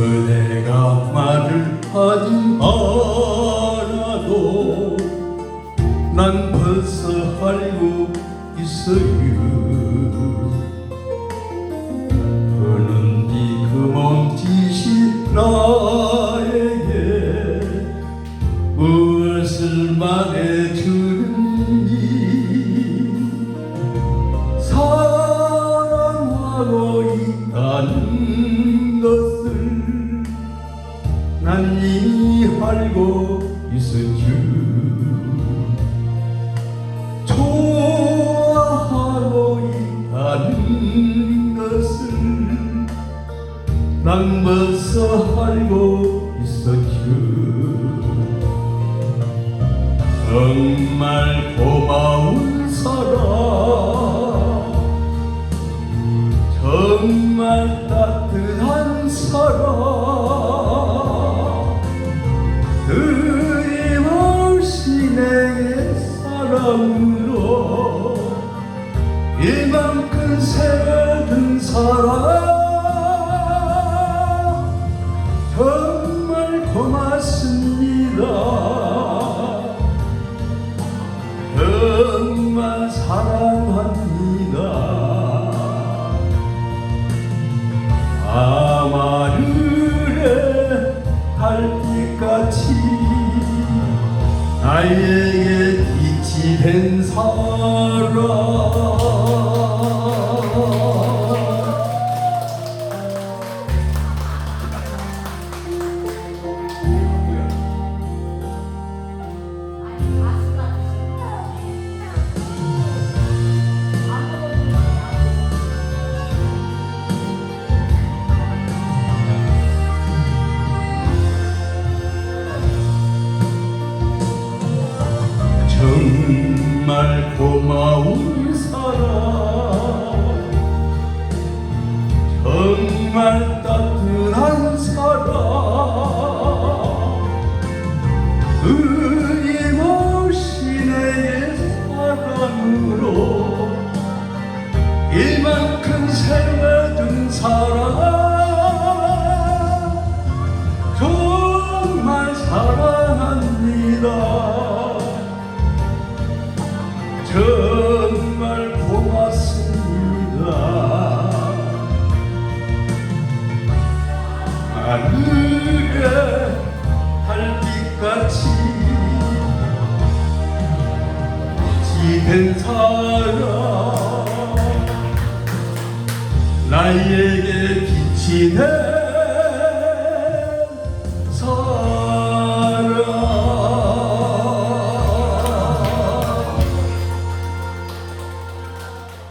그대가 말을 하지 않아도 난 벌써 알고 있어요. 그는지 그 몸짓이 나에게 무엇을 말해 난 이미 알고 있었죠 좋아하고 있다는 것을 난 벌써 알고 있었죠 정말 고마운 사람. 정말 따뜻한 사람 사랑으로 이만큼 세든 사랑 정말 고맙습니다. 정말 사랑합니다. 아마르의 달빛같이 나에게 빛이 된 사람 정말 고마운 사람. 정말 따뜻한 사람. 끊임없이 내 사랑으로 이만큼 세워둔 사람 달빛같이 지된 사람 나에게 빛이 내